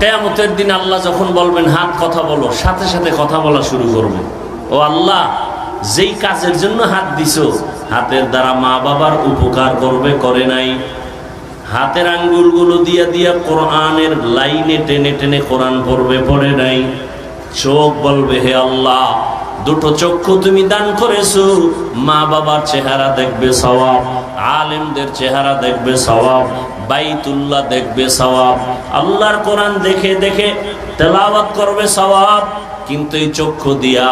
কেয়ামতের দিন আল্লাহ যখন বলবেন, হাত কথা বলো, সাথে সাথে কথা বলা শুরু করবে। ও আল্লাহ, যেই কাজের জন্য হাত দিছো, হাতের দ্বারা মা বাবার উপকার করবে, করে নাই। হাতের আঙ্গুলগুলো দিয়া দিয়া কোরআনের লাইনে টেনে টেনে কোরআন পড়বে, পড়ে নাই। চোখ বলবে, হে আল্লাহ, দুটো চক্ষু তুমি দান করেছ, মা বাবার চেহারা দেখবে সওয়াব, আলেমদের চেহারা দেখবে সওয়াব বাইতুল্লাহ দেখবে সওয়াব। আল্লাহর কোরআন দেখে দেখে তেলাওয়াত করবে সওয়াব। কিন্তু এই চক্ষু দিয়া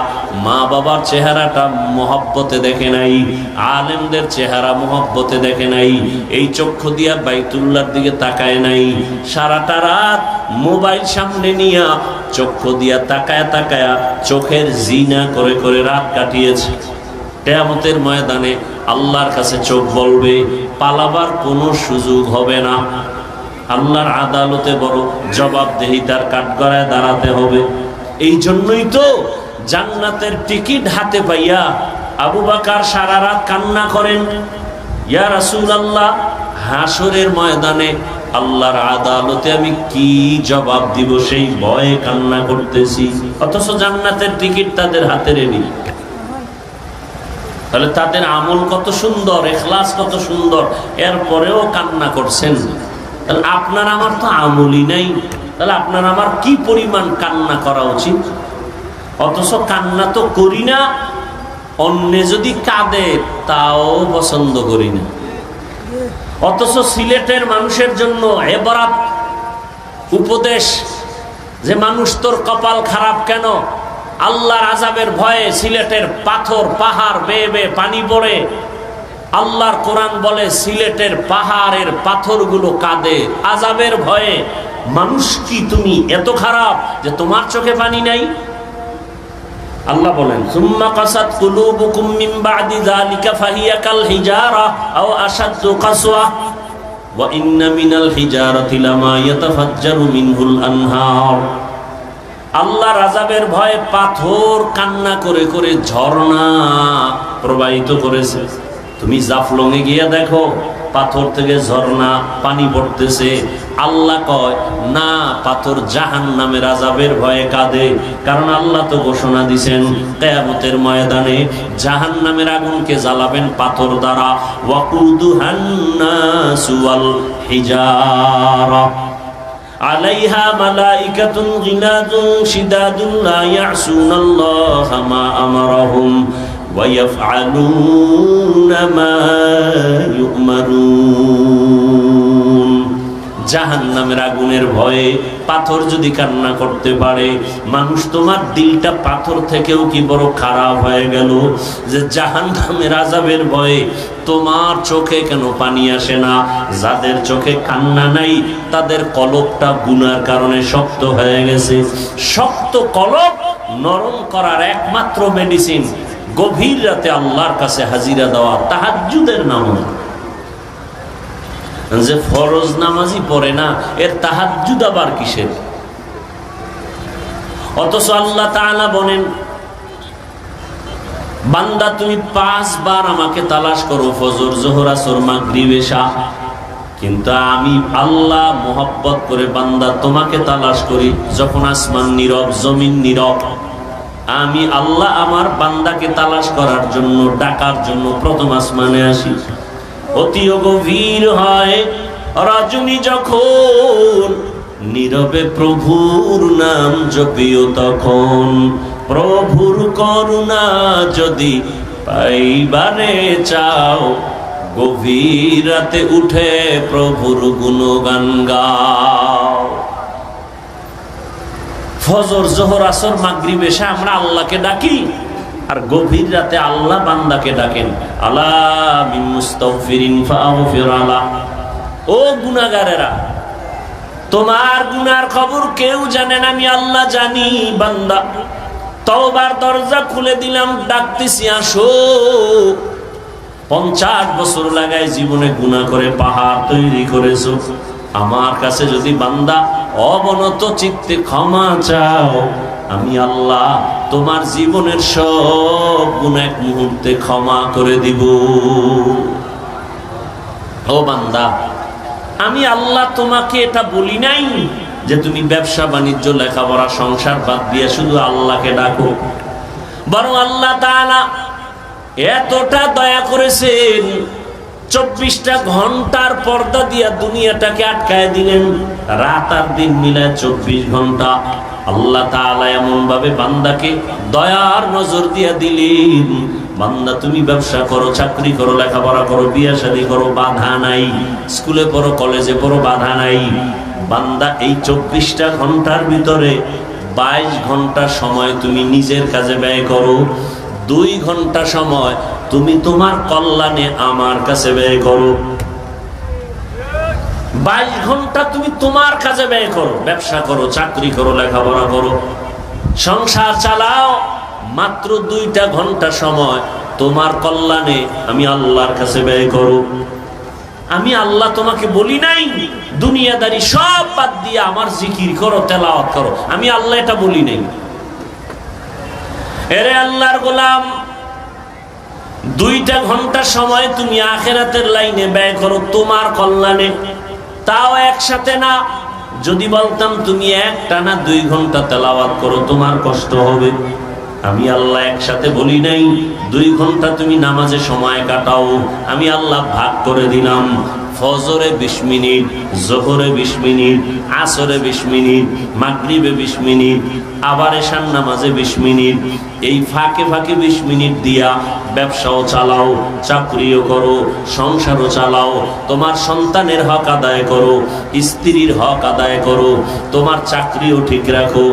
মা বাবার চেহারাটা মহব্বতে দেখে নাই, আলেমদের চেহারা মহব্বতে দেখে নাই, এই চক্ষু দিয়া বাইতুল্লার দিকে তাকায় নাই। সারাটা রাত মোবাইল সামনে নিয়া চক্ষু দিয়া তাকায় তাকায়া চোখের জিনা করে করে রাত কাটিয়েছে। কেয়ামতের ময়দানে আল্লাহর কাছে চোখ বলবে, পালাবার কোনো সুযোগ হবে না। আল্লাহর আদালতে বড় জবাবদেহিতার কাঠগড়ায় দাঁড়াতে হবে। এই জন্যই তো জান্নাতের টিকিট হাতে পাইয়া আবু বাকার সারা রাত কান্না করেন। ইয়া রাসুল আল্লাহ হাসরের ময়দানে আল্লাহর আদালতে আমি কি জবাব দিব সেই ভয়ে কান্না করতেছি। অথচ জান্নাতের টিকিট তাদের হাতে রেডি। তাহলে তাদের আমল কত সুন্দর, এখলাস কত সুন্দর, এরপরেও কান্না করছেন। তাহলে আপনার আমার তো আমলই নাই। তাহলে আপনার আমার কি পরিমাণ কান্না করা উচিত? অথচ কান্না তো করি না, অন্যে যদি কাঁদে তাও পছন্দ করি না। অথচ সিলেটের মানুষের জন্য এবার উপদেশ, যে মানুষ তোর কপাল খারাপ কেন? আল্লাহর আজাবের ভয়ে সিলেটের পাথর, পাহাড় বেয়ে বেয়ে পানি পড়ে। আল্লাহর কোরআন বলে, সিলেটের পাহাড়ের পাথরগুলো কাঁদে। আজাবের ভয়ে, মানুষ কি তুমি এত খারাপ যে তোমার চোখে পানি নাই? আল্লাহ বলেন, সুম্মা কাসাত কুলুবুকুম মিন বাদি যালিকা ফাহিয়া কাল হিজারা আও আশাদ্দু কাসওয়া ওয়া ইন্না মিনাল হিজারাতি লামা ইয়াতাফাজ্জারু মিনহুল আনহার। আল্লাহ রাজাবের ভয়ে পাথর কান্না করে করে ঝর্ণা প্রবাহিত করেছে। তুমি জাফলংয়ে গিয়ে দেখো, পাথর থেকে ঝর্ণা পানি পড়তেছে। আল্লাহ কয়, না, পাথর জাহান নামে রাজাবের ভয়ে কাঁদে। কারণ আল্লাহ তো ঘোষণা দিছেন, কেয়ামতের ময়দানে জাহান নামের আগুনকে জ্বালাবেন পাথর দ্বারা। ওয়াকুদু হান্নাসু ওয়াল হিজারা। আলাইহা মালাইকাতুন গিলাদুন শিদাদুন লা ইয়াসুনাল্লাহা মা আমারাহুম ওয়া ইয়াফআলুনা মা ইউমারুন। জাহান নামের আগুনের ভয়ে পাথর যদি কান্না করতে পারে, মানুষ তোমার দিলটা পাথর থেকেও কি বড় খারাপ হয়ে গেল? যে জাহান নামের আজাবের ভয়ে তোমার চোখে কেন পানি আসে না? যাদের চোখে কান্না নাই, তাদের কলকটা গুনার কারণে শক্ত হয়ে গেছে। শক্ত কলক নরম করার একমাত্র মেডিসিন গভীর রাতে আল্লাহর কাছে হাজিরা দেওয়া তাহাজ্জুদের নামাজ যে ফরজ নামাজই পড়ে না, এর তাহাজ্জুদ আবার কিসের? অথচ আল্লাহ তাআলা বলেন, বান্দা তুমি পাঁচবার আমাকে তালাশ করো, ফজর, জোহর, আসর, মাগরিব, এশা। কিন্তু আমি আল্লাহ মোহব্বত করে বান্দা তোমাকে তালাশ করি, যখন আসমান নীরব, জমিন নীরব। আমি আল্লাহ আমার বান্দাকে তালাশ করার জন্য, ডাকার জন্য প্রথম আসমানে আসি। অতিও গভীর হয়। রজনী যখন নীরবে প্রভুর নাম জপিও তখন প্রভুর করুণা যদি পাইবারে চাও, গভীর রাতে উঠে প্রভুর গুণগান গাও। ফজর, জোহর, আসর, মাগরিব আমরা আল্লাহকে ডাকি। আর গভীর রাতে আল্লাহ বান্দাকে ডাকেন আল্লাহ ও গুনাগারেরা তোমার গুনার খবর কেউ জানেন আমি আল্লাহ জানি, বান্দা। তওবার দরজা খুলে দিলাম, ডাকতেছি, আসো। পঞ্চাশ বছর লাগায় জীবনে গুণা করে, পাহাড় তৈরি করেছ। আমার কাছে যদি বান্দা অবনত চিত্তে ক্ষমা চাও আমি আল্লাহ তোমার জীবনের সব গুণ এক মুহূর্তে ক্ষমা করে দিব। ও বান্দা, আমি আল্লাহ তোমাকে এটা বলি নাই যে তুমি ব্যবসা বাণিজ্য, লেখাপড়া, সংসার বাদ দিয়ে শুধু আল্লাহকে ডাকো। বরং আল্লাহ তাআলা এতটা দয়া করেছেন চব্বিশটা ঘণ্টার পর্দা দিয়া দুনিয়াটাকে আটকায় দিলেন। রাত আর দিন মিলায় চব্বিশ ঘণ্টা। আল্লাহ তাআলা এমন ভাবে বান্দাকে দয়ার নজর দিয়া দিলেন। বান্দা, তুমি ব্যবসা করো, চাকরি করো, লেখাপড়া করো, বিয়ে শাদী করো, বাধা নাই। স্কুলে পড়ো, কলেজে পড়ো, বাধা নাই। বান্দা, এই চব্বিশটা ঘণ্টার ভিতরে বাইশ ঘণ্টা সময় তুমি নিজের কাজে ব্যয় করো। দুই ঘণ্টা সময় তুমি তোমার কল্যাণে আমার কাছে ব্যয় করো। বাইশ ঘণ্টা তুমি তোমার কাজে ব্যয় করো। ব্যবসা করো, চাকরি করো, লেখাপড়া করো। সংসার চালাও, মাত্র দুইটা ঘণ্টা সময় তোমার কল্যাণে আমি আল্লাহর কাছে ব্যয় করো। আমি আল্লাহ তোমাকে বলি নাই, দুনিয়াদারি সব বাদ দিয়ে আমার জিকির করো, তেলাওয়াত করো। আমি আল্লাহ এটা বলি নাই। এরে আল্লাহর গোলাম, দুইটা ঘণ্টা সময় তুমি আখেরাতের লাইনে ব্যয় করো তোমার কল্যাণে। তাও একসাথে না, যদি বলতাম তুমি একটা না দুই ঘণ্টা তেলাওয়াত করো, তোমার কষ্ট হবে। আমি আল্লাহ একসাথে বলি নাই, দুই ঘণ্টা তুমি নামাজে সময় কাটাও। আমি আল্লাহ ভাগ করে দিলাম। ফজরে বিশ মিনিট, জোহরে বিশ মিনিট, আসরে বিশ মিনিট, মাগরিবে বিশ মিনিট, আবার এশান নামাজে বিশ মিনিট। এই ফাঁকে ফাঁকে বিশ মিনিট দিয়া ব্যবসাও চালাও, চাকরিও করো, সংসারও চালাও। তোমার সন্তানের হক আদায় করো, স্ত্রীর হক আদায় করো। তোমার চাকরিও ঠিক রাখো।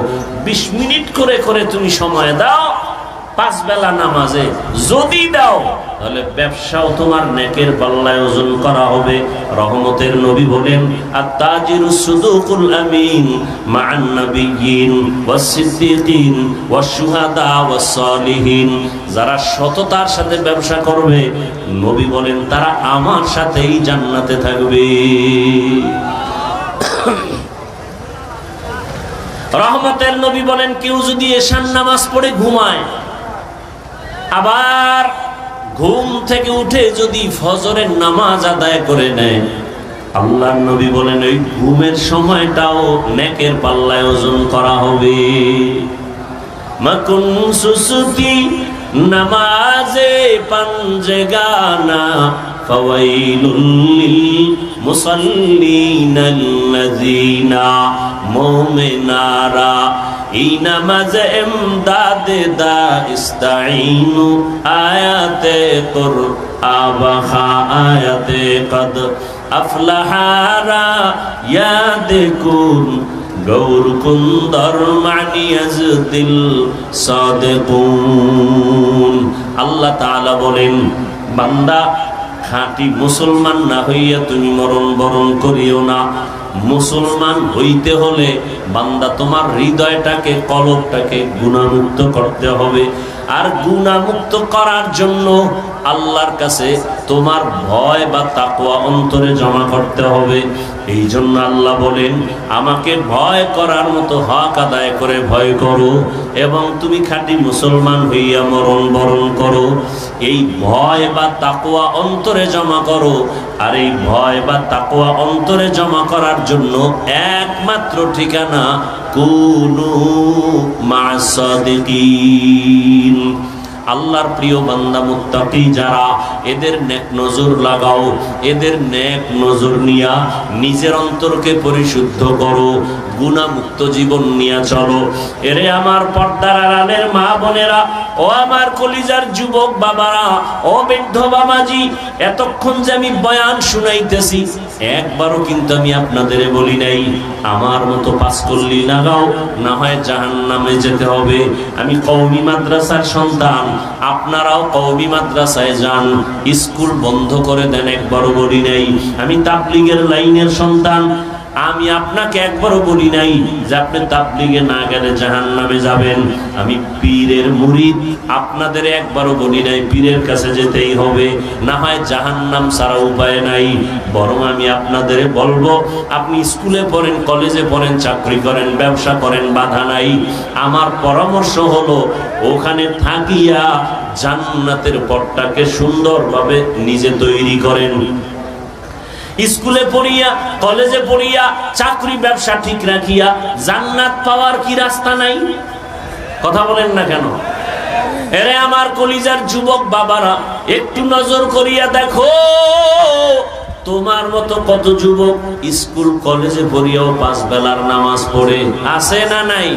বিশ মিনিট করে করে তুমি সময় দাও। পাঁচ বেলা নামাজে যদি দাও, তাহলে ব্যবসাও তোমার নেকের পাল্লায় ওজন করা হবে। রহমতের নবী বলেন, আত্তাজিরু সুদুকুল আমিন মা'আন নাবিয়্যিন ওয়াস সিদ্দিকিন ওয়াস শুহাদা ওয়াস সালিহিন। যারা সততার সাথে ব্যবসা করবে, নবী বলেন, তারা আমার সাথেই জান্নাতে থাকবে। রহমতের নবী বলেন, কেউ যদি এশান নামাজ পড়ে ঘুমায় আবার ঘুম থেকে উঠে যদি ফজরের নামাজ আদায় করে নেয়, আল্লাহর নবী বলেন, ওই ঘুমের সময়টাও নেকের পাল্লায় ওজন করা হবে। মকুন সুসুতি নামাজে পাঞ্জে গানা ফাওয়াইলুল লিল মুসাল্লিনাল্লাযিনা এই নামাজ এমদাদ দা ইস্তাইনু আয়াতে কুর আবাহা আয়াতে কদ আফলাহারা ইয়াদেকুন গৌর কুন্দর মানিয়াজ দিল সাদেকুন। আল্লাহ তাআলা বলেন, বান্দা, খাঁটি মুসলমান না হইয়া তুমি মরণ বরণ করিও না। মুসলমান হইতে হলে বান্দা তোমার হৃদয়টাকে কলকটাকে গুণামুক্ত করতে হবে। আর গুণামুক্ত করার জন্য আল্লাহর কাছে তোমার ভয় বা তাকুয়া অন্তরে জমা করতে হবে। এই জন্য আল্লাহ বলেন, আমাকে ভয় করার মতো হক আদায় করে ভয় করো এবং তুমি খাঁটি মুসলমান হইয়া মরণ বরণ করো। এই ভয় বা তাকুয়া অন্তরে জমা করো আর এই ভয় বা তাকুয়া অন্তরে জমা করার জন্য একমাত্র ঠিকানা, কুনু মাসাদিকিন আল্লাহর প্রিয় বান্দা মুত্তাকি যারা, এদের নেক নজর লাগাও, এদের নেক নজর নিয়া নিজের অন্তরকে পরিশুদ্ধ করো। গুণামুক্ত জীবন নিয়ে চলো। এরে আমার পর্দার আড়ালের মা বোনেরা, ও আমার কলিজার যুবক বাবারা, ও বৃদ্ধ বাবাজি, এতক্ষণ যে আমি বয়ান শুনাইতেছি, একবারও কিন্তু আমি আপনাদের বলি নাই, আমার মতো পাস করলি লাগাও, না হয় জাহান নামে যেতে হবে। আমি কৌমি মাদ্রাসার সন্তান, আপনারাও কৌমি মাদ্রাসায় যান, স্কুল বন্ধ করে দেন, একবারও বলি নাই। আমি তাবলিগের লাইনের সন্তান আমি আপনাকে একবারও বলি নাই যে আপনি তাবলিগে না গেলে জাহান নামে যাবেন। আমি পীরের মুরিদ, আপনাদের একবারও বলি নাই পীরের কাছে যেতেই হবে। না হয় জাহান নাম ছাড়া উপায় নাই। বরং আমি আপনাদের বলব, আপনি স্কুলে পড়েন, কলেজে পড়েন, চাকরি করেন, ব্যবসা করেন, বাধা নাই। আমার পরামর্শ হলো, ওখানে থাকিয়া জান্নাতের পথটাকে সুন্দরভাবে নিজে তৈরি করেন। স্কুলে পড়িয়া, কলেজে পড়িয়া, চাকরি ব্যবসা ঠিক রাখিয়া, জান্নাত পাওয়ার কি রাস্তা নাই? কথা বলেন না কেন? এরে আমার কলিজার যুবক বাবারা, একটু নজর করিয়া দেখো তোমার মতো কত যুবক স্কুল, কলেজে পড়িয়াও পাঁচ বেলার নামাজ পড়ে। আছে না নাই?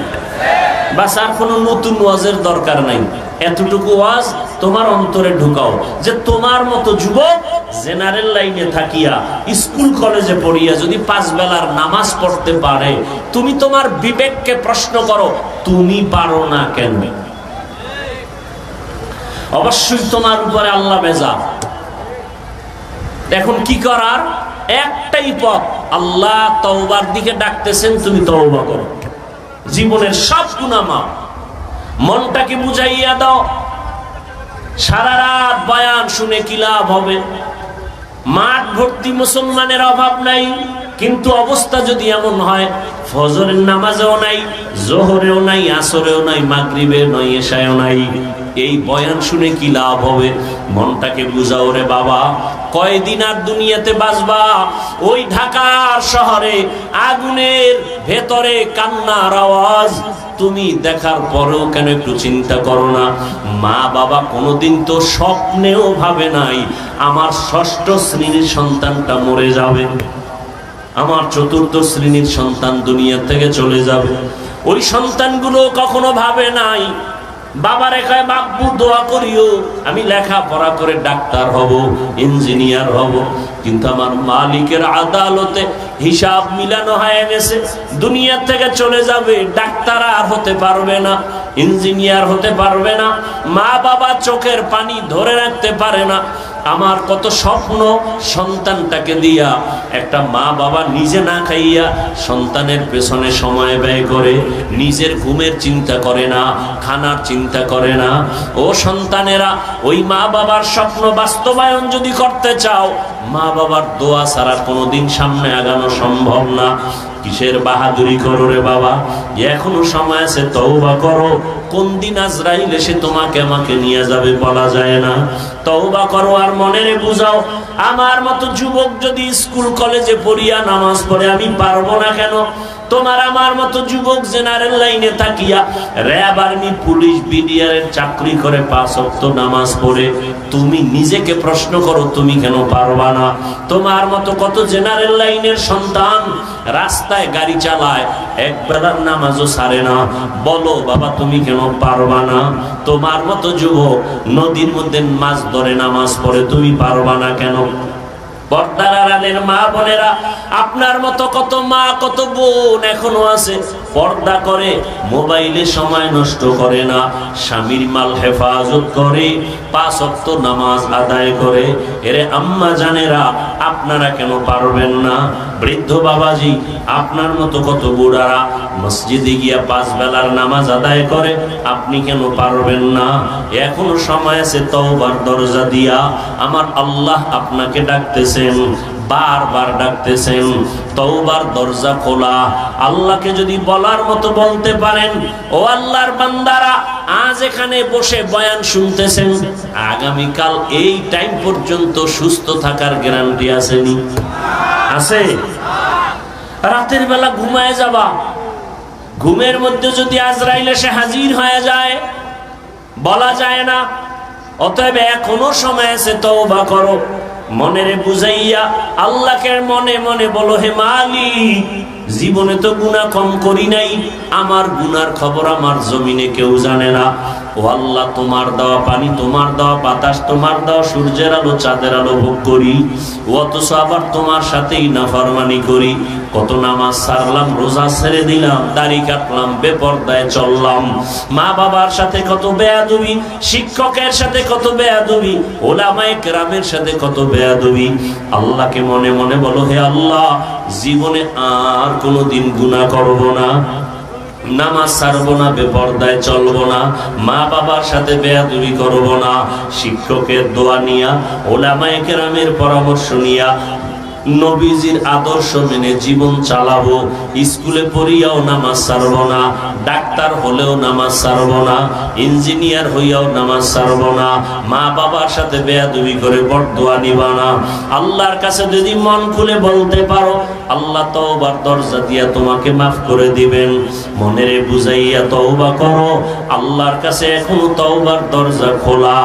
বাস আর কোনো নতুন ওয়াজের দরকার নাই। এতটুকু ওয়াজ তোমার অন্তরে ঢুকাও যে তোমার মতো যুবক জেনারেল লাইনে থাকিয়া স্কুল, কলেজে পড়িয়া যদি পাঁচ বেলার নামাজ পড়তে পারে, তুমি তোমার বিবেককে প্রশ্ন করো, তুমি পারো না কেন? অবশ্যই তোমার উপরে আল্লাহ বেজা এখন কি করার? একটাই পথ। আল্লাহ তওবার দিকে ডাকতেছেন, তুমি তওবা করো। জীবনের সব গুনামা মনটাকে বুঝাইয়া দাও। সারা রাত বায়ান শুনে কি লাভ হবে? মাঠ ভর্তি মুসলমানের অভাব নাই। কিন্তু অবস্থা যদি এমন হয়, ফজরের নামাজেও নাই, জোহরেও নাই, আসরেও নাই মাগরিবে নয় এশায়ও নাই। এই বয়ান শুনে কি লাভ হবে? মনটাকে বুঝাও রে বাবা। কয়দিন আর দুনিয়াতে বাঁচবা? ওই ঢাকার শহরে আগুনের ভেতরে কান্নার আওয়াজ। তুমি দেখার পরেও কেন একটু চিন্তা করো না? মা বাবা কোনোদিন তো স্বপ্নেও ভাবে নাই, আমার ষষ্ঠ শ্রেণির সন্তানটা মরে যাবে। আমার চতুর্থ শ্রেণির সন্তান দুনিয়া থেকে চলে যাবে। ওই সন্তানগুলো কখনো ভাবে নাই, বাবার একাই বাব্বু দোয়া করিও, আমি লেখাপড়া করে ডাক্তার হব, ইঞ্জিনিয়ার হব। কিন্তু আমার মালিকের আদালতে হিসাব মিলানো হয়ে গেছে, দুনিয়া থেকে চলে যাবে, ডাক্তার আর হতে পারবে না, ইঞ্জিনিয়ার হতে পারবে না, মা বাবা চোখের পানি ধরে রাখতে পারে না আমার কত স্বপ্ন সন্তানটাকে দিয়া একটা মা বাবা নিজে না খাইয়া সন্তানের পেছনে সময় ব্যয় করে, নিজের ঘুমের চিন্তা করে না, খানার চিন্তা করে না। ও সন্তানেরা, ওই মা বাবার স্বপ্ন বাস্তবায়ন যদি করতে চাও, মা বাবার দোয়া ছাড়া কোনোদিন সামনে আগানো সম্ভব না। কিসের বাহাদুরি করো রে বাবা? এখনও সময় আছে, তওবা করো। কোন দিন আজরাইল এসে তোমাকে আমাকে নিয়ে যাবে বলা যায় না। তওবা করো আর মনে বুঝাও, আমার মতো যুবক যদি স্কুল কলেজে পড়িয়া নামাজ পড়ে, আমি পারব না কেন? তোমার আমার মতো যুবক জেনারেল লাইনে থাকিয়া র্যাব আর্মি পুলিশ বিডিআরের চাকরি করে পাঁচ অক্ত নামাজ পড়ে, তুমি নিজেকে প্রশ্ন করো, তুমি কেন পারবা না? তোমার মতো কত জেনারেল লাইনের সন্তান রাস্তায় গাড়ি চালায়, এক বেলার নামাজও সারে না। বলো, বাবা, তুমি কেন পারবা না? তোমার মতো যুবক নদীর মধ্যে মাছ ধরে নামাজ পড়ে, তুমি পারবা না কেন? পর্দার রানের মা বোনেরা আপনার মতো কত মা কত বোন এখনও আছে। পর্দা করে, মোবাইলে সময় নষ্ট করে না। স্বামীর মাল হেফাজত করে, পাঁচ নামাজ আদায় করে। এরে আম্মা জানেরা, আপনারা কেন পারবেন না? বৃদ্ধ বাবাজি, আপনার মতো কত বুড়ারা মসজিদে গিয়া পাঁচ বেলার নামাজ আদায় করে, আপনি কেন পারবেন না? এখনও সময় আছে তওবার দরজা দিয়া। আমার আল্লাহ আপনাকে ডাকতেছেন। বারবার ডাকতেছেন, তওবার দরজা খোলা। আল্লাহকে যদি বলার মতো বলতে পারেন, ও আল্লাহর বান্দারা, আজ এখানে বসে বয়ান শুনতেছেন, আগামীকাল এই টাইম পর্যন্ত সুস্থ থাকার গ্যারান্টি আসেনি। আছে? রাতের বেলা ঘুমায় যাবা। ঘুমের মধ্যে যদি আজরাইল এসে হাজির হয়ে যায়, বলা যায় না। অতএব এখনও সময় আছে তওবা করো। মনের বুঝাইয়া আল্লাহকে মনে মনে বলো, হে মালিক, জীবনে তো গুণা কম করি নাই। আমার গুনার খবর আমার জমিনে কেউ জানে না। ও আল্লাহ, তোমার দেওয়া পানি, তোমার দেওয়া বাতাস, তোমার দেওয়া সূর্যের আলো, চাঁদের আলো ভোগ করি। অথচ আবার তোমার সাথেই না ফরমানি করি। কত নামাজ সারলাম, রোজা ছেড়ে দিলাম, দাড়ি কাটলাম, বেপর্দায় চললাম। মা বাবার সাথে কত বেয়াদবি, শিক্ষকের সাথে কত বেয়াদবি, ওলামায়ে কেরামের সাথে কত বেয়াদবি। আল্লাহকে মনে মনে বলো, হে আল্লাহ, জীবনে আর কোনো দিন গুণা করব না, নামাজ ছাড়বো না, বেপর্দায় চলবো না, মা বাবার সাথে বেয়াদুবি করব না। শিক্ষকের দোয়া নিয়া, ওলামায়ে কেরামের পরামর্শ নিয়া নবীজির আদর্শ মেনে জীবন চালাবো। স্কুলে পড়িয়াও নামাজ সারব না, ডাক্তার হলেও নামাজ সারব না, ইঞ্জিনিয়ার হইয়াও নামাজ সারব না, মা বাবার সাথে বেয়াদবি করে বরদোয়া নিবা না। আল্লাহর কাছে যদি মন খুলে বলতে পারো, আল্লাহ তওবার দরজা দিয়া তোমাকে মাফ করে দিবেন। মনেরে বুঝাইয়া তওবা করো, আল্লাহর কাছে এখনও তওবার দরজা খোলা।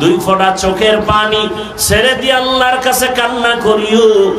দুই ফোঁটা চোখের পানি ছেড়ে দিয়ে আল্লাহর কাছে কান্না করিও।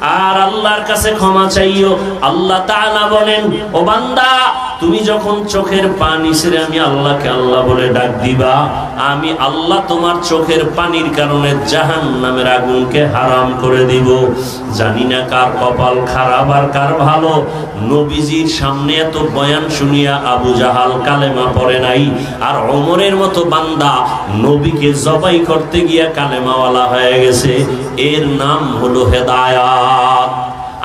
আর আল্লাহর কাছে ক্ষমা চাইও। আল্লাহ তাআলা বলেন, ও বান্দা, তুমি যখন চোখের পানি ছেড়ে আমি আল্লাহকে আল্লাহ বলে ডাক দিবা, আমি আল্লাহ তোমার চোখের পানির কারণে জাহান নামের আগুনকে হারাম করে দিব। জানি না কার কপাল খারাপ আর কার ভালো। নবীজির সামনে এত বয়ান শুনিয়া আবু জাহাল কালেমা পড়ে নাই। আর অমরের মতো বান্দা নবীকে জবাই করতে গিয়া কালেমাওয়ালা হয়ে গেছে। এর নাম হলো হেদায়াত।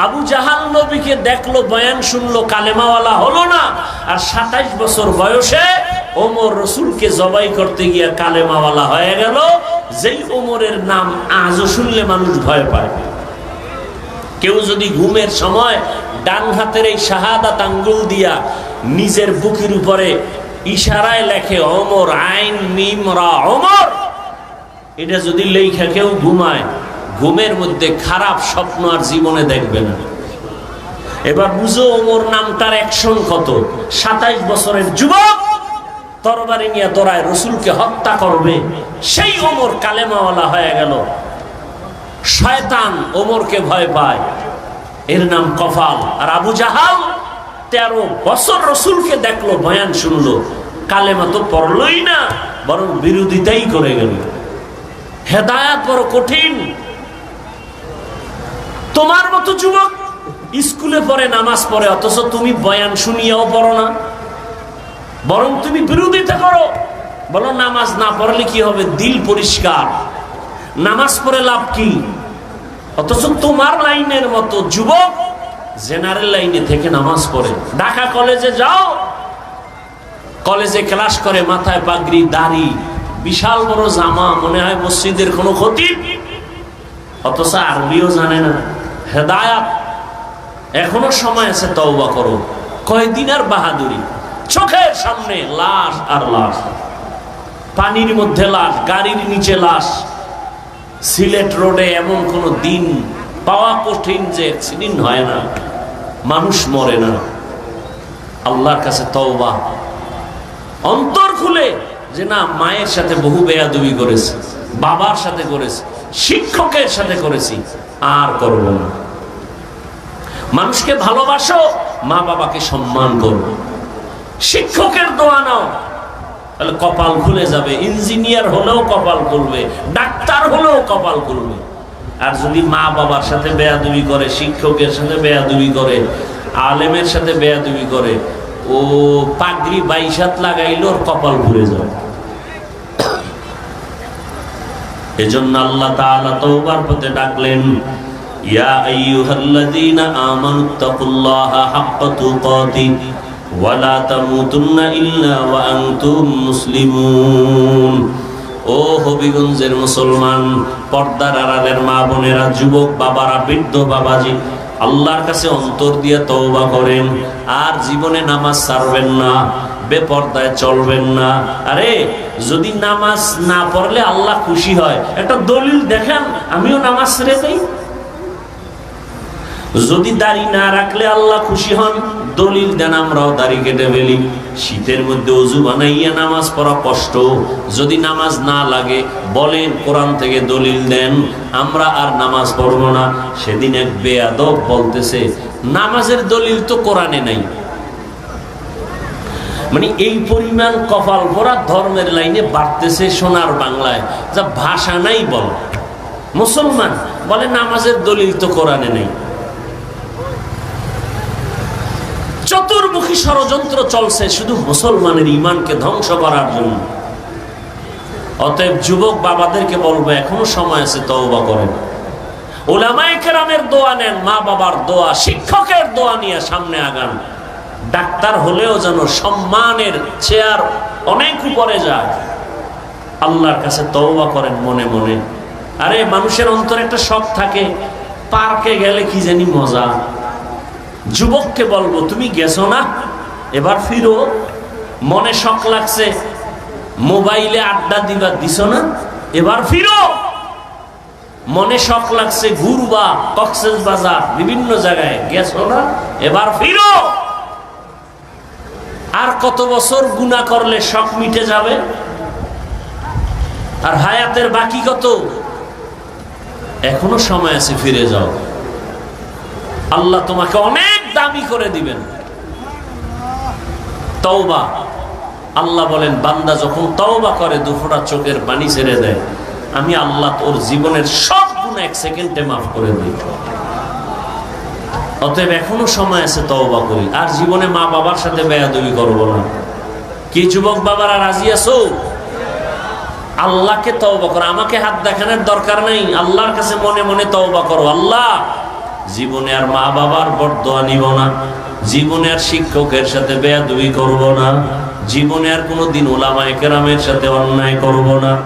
আবু জাহাল নবীকে দেখল, বয়ান শুনলো, কালেমাওয়ালা হলো না। আর সাতাইশ বছর বয়সে ওমর রসুলকে জবাই করতে গিয়া কালেমাওয়ালা হয়ে গেল। যেই ওমরের নাম আজও শুনলে মানুষ ভয় পায়। কেউ যদি ঘুমের সময় ডান হাতের এই শাহাদাত আঙ্গুল দিয়া নিজের বুকের উপরে ইশারায় লেখে অমর আইন মিমরা অমর এটা যদি লেখা কেউ ঘুমায় ঘুমের মধ্যে খারাপ স্বপ্ন আর জীবনে দেখবে না। এবার বুঝো ওমর নামটার অ্যাকশন কত। সাতাইশ বছরের যুবক তরবারি নিয়ে দৌড়ায় রসুলকে হত্যা করবে। সেই ওমর কালেমাওয়ালা হয়ে গেল। শয়তান ওমরকে ভয় পায়। এর নাম কফাল। আর আবু জাহাল তেরো বছর রসুলকে দেখল, বয়ান শুনলো। কালেমা তো পড়লই না, বরং বিরোধিতাই করে গেল। হেদায়াত বড় কঠিন। তোমার মতো যুবক স্কুলে পড়ে, নামাজ পড়ে, অথচ তুমি বয়ান শুনিয়াও পড়ো না। বরং তুমি বিরোধিতা করো। বলো, নামাজ না পড়লে কি হবে? দিল পরিষ্কার। নামাজ পড়ে লাভ কি? অথচ তোমার লাইনের মতো যুবক জেনারেল লাইনে থেকে নামাজ পড়ে। ঢাকা কলেজে যাও। কলেজে ক্লাস করে, মাথায় পাগড়ি, দাড়ি, বিশাল বড় জামা, মনে হয় মসজিদের কোনো ক্ষতি অথচ আরবিও জানে না। হেদায়াত। এখনও সময় আছে, তওবা করো। কয়দিন আর বাহাদুরি? চোখের সামনে লাশ আর লাশ। পানির মধ্যে লাশ, গাড়ির নিচে লাশ। সিলেট রোডে এমন কোনো দিন পাওয়া কঠিন যে অ্যাক্সিডেন্ট হয় না, মানুষ মরে না। আল্লাহর কাছে তওবা। অন্তর খুলে যে না, মায়ের সাথে বহু বেয়াদুবি করেছে, বাবার সাথে করেছি। শিক্ষকের সাথে করেছি, আর করব না। মানুষকে ভালোবাসো মা বাবাকে সম্মান করো শিক্ষকের দোয়া নাও, তাহলে কপাল খুলে যাবে। ইঞ্জিনিয়ার হলেও কপাল খুলবে, ডাক্তার হলেও কপাল খুলবে। আর যদি মা বাবার সাথে বেয়াদুবি করে, শিক্ষকের সাথে বেয়াদুবি করে, আলেমের সাথে বেয়াদুবি করে, ও পাগড়ি বাইশাত লাগাইলে ওর কপাল ঘুরে যাবে। এজন্য আল্লাহ তাআলা তওবার পথে ডাকলেন, ইয়া আইয়ুহাল্লাযীনা আমানুত্তাকুল্লাহা হাক্কা তুকাতি, ওয়ালা তামুতুন্না ইল্লা ওয়া আনতুম মুসলিমুন। ও হবিগঞ্জের মুসলমান, পর্দার আড়ালের মা বোনেরা, যুবক বাবারা, বৃদ্ধ বাবাজি, আল্লাহর কাছে অন্তর দিয়ে তওবা করেন, আর জীবনে নামাজ ছাড়বেন না, বেপর্দায় চলবেন না। আরে যদি নামাজ না পড়লে আল্লাহ খুশি হয়। একটা দলিল দেখেন, আমিও নামাজ ছেড়ে দেই। যদি দাড়ি না রাখলে আল্লাহ খুশি হন, দলিল দেন, আমরাও দাড়ি কেটে ফেলি। শীতের মধ্যে অজু বানাইয়া নামাজ পড়া কষ্ট। যদি নামাজ না লাগে, বলেন, কোরআন থেকে দলিল দেন। আমরা আর নামাজ পড়ব না। সেদিন এক বেয়াদব বলতেছে, নামাজের দলিল তো কোরআনে নাই। মানে এই পরিমাণ কপাল ভরা ধর্মের লাইনে বাড়তেছে সোনার বাংলায়। যা ভাষা নাই বল। মুসলমান, বলে নামাজের দলিল তো কোরআনে নেই। চতুর্মুখী ষড়যন্ত্র চলছে শুধু মুসলমানের ইমানকে ধ্বংস করার জন্য। অতএব যুবক বাবাদেরকে বলব, এখনও সময় আছে তওবা করেন। ওলামায়ে কেরামের দোয়া নেন মা বাবার দোয়া, শিক্ষকের দোয়া নিয়ে সামনে আগান। ডাক্তার হলেও যেন সম্মানের চেয়ার অনেক উপরে যায়। আল্লাহর কাছে তওবা করেন মনে মনে। আরে, মানুষের অন্তরে একটা শখ থাকে, পার্কে গেলে কি জানি মজা। যুবককে বলব, তুমি গেছো না? এবার ফিরো। মনে শখ লাগছে, মোবাইলে আড্ডা দিবার দিছ না? এবার ফিরো। মনে শখ লাগছে, ঘুরবা, কক্সেস বাজার, বিভিন্ন জায়গায়। গেছো না? এবার ফিরো। আর কত বছর গুণা করলে শখ মিটে যাবে? আর হায়াতের বাকি কত? এখনও সময় আছে, ফিরে যাও। আল্লাহ তোমাকে অনেক দামি করে দিবেন। তওবা। আল্লাহ বলেন, বান্দা যখন তওবা করে দুফোটা চোখের পানি ছেড়ে দেয়। আমি আল্লাহ তোর জীবনের সব গুণ এক সেকেন্ডে মাফ করে দিই। অতএব এখনও সময় আছে তওবা করি। আর জীবনে মা বাবার সাথে বেয়াদবি করব না। কি যুবক বাবারা রাজি আছো? আল্লাহকে তওবা করো। আমাকে হাত দেখানোর দরকার নেই। আল্লাহর কাছে মনে মনে তওবা করো। আল্লাহ, জীবনে আর মা বাবার বরদোয়া নিব না। জীবনে আর শিক্ষকের সাথে বেয়াদবি করব না। জীবনে আর কোনোদিন ওলামায়ে কেরামের সাথে অন্যায় করব না।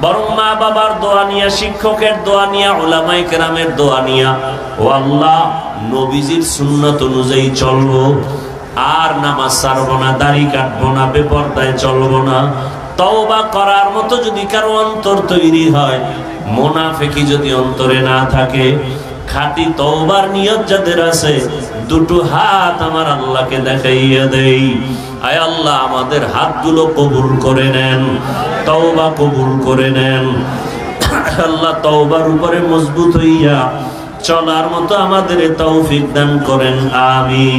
বরং মা বাবার দোয়া নিয়া, শিক্ষকের দোয়া নিয়া, ওলামায়ে কেরামের দোয়া নিয়া। ও আল্লাহ নবীজির সুন্নত অনুযায়ী চলবো। আর নামাজ ছাড়বো না, দাড়ি কাটবো না, বেপরদায় চলবো না। তওবা করার মতো যদি কারও অন্তর তৈরি হয়, মোনাফেকি যদি অন্তরে না থাকে, খাঁটি তওবার নিয়ত যাদের আছে, দুটো হাত আমার আল্লাহকে দেখাইয়া দেই। আয় আল্লাহ, আমাদের হাতগুলো কবুল করে নেন, তওবা কবুল করে নেন। আল্লাহ তওবার উপরে মজবুত হইয়া চলার মতো আমাদের তৌফিক দান করেন আমিন।